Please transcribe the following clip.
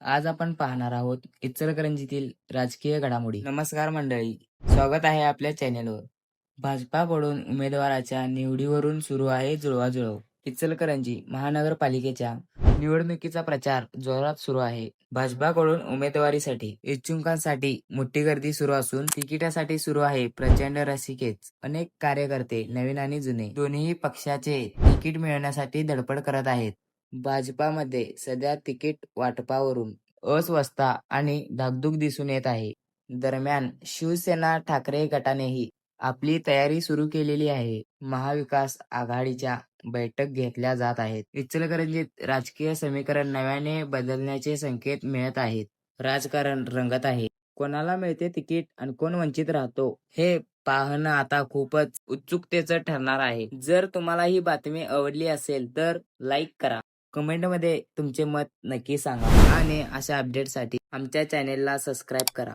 आज आपण पाहणार आहोत इचलकरंजीतील राजकीय घडामोडी. नमस्कार मंडळी स्वागत आहे आपल्या चॅनेलवर भाजपाकडून उमेदवाराच्या निवडीवरून सुरू आहे जुळवाजुळव. इचलकरंजी महानगरपालिकेच्या निवडणुकीचा प्रचार जोरात सुरू आहे. भाजपाकडून उमेदवारीसाठी इच्छुकांसाठी मोठी गर्दी सुरू असून तिकिटासाठी सुरू आहे प्रचंड रसिकेच अनेक कार्यकर्ते नवीन आणि जुने दोन्ही पक्षाचे तिकीट मिळवण्यासाठी धडपड करत आहेत. भाजपामध्ये सध्या तिकीट वाटपावरून अस्वस्थता आणि धाकधूक दिसून येत आहे. दरम्यान शिवसेना ठाकरे गटानेही आपली तयारी सुरू केलेली आहे. महाविकास आघाडीच्या बैठक घेतल्या जात आहेत. इचलकरंजीत राजकीय समीकरण नव्याने बदलण्याचे संकेत मिळत आहेत. राजकारण रंगत आहे. कोणाला मिळते तिकीट आणि कोण वंचित राहतो हे पाहणं आता खूपच उत्सुकतेचं ठरणार आहे. जर तुम्हाला ही बातमी आवडली असेल तर लाईक करा. कमेंटमध्ये तुमचे मत नक्की सांगा आणि अशा अपडेटसाठी आमच्या चॅनेलला सबस्क्राईब करा.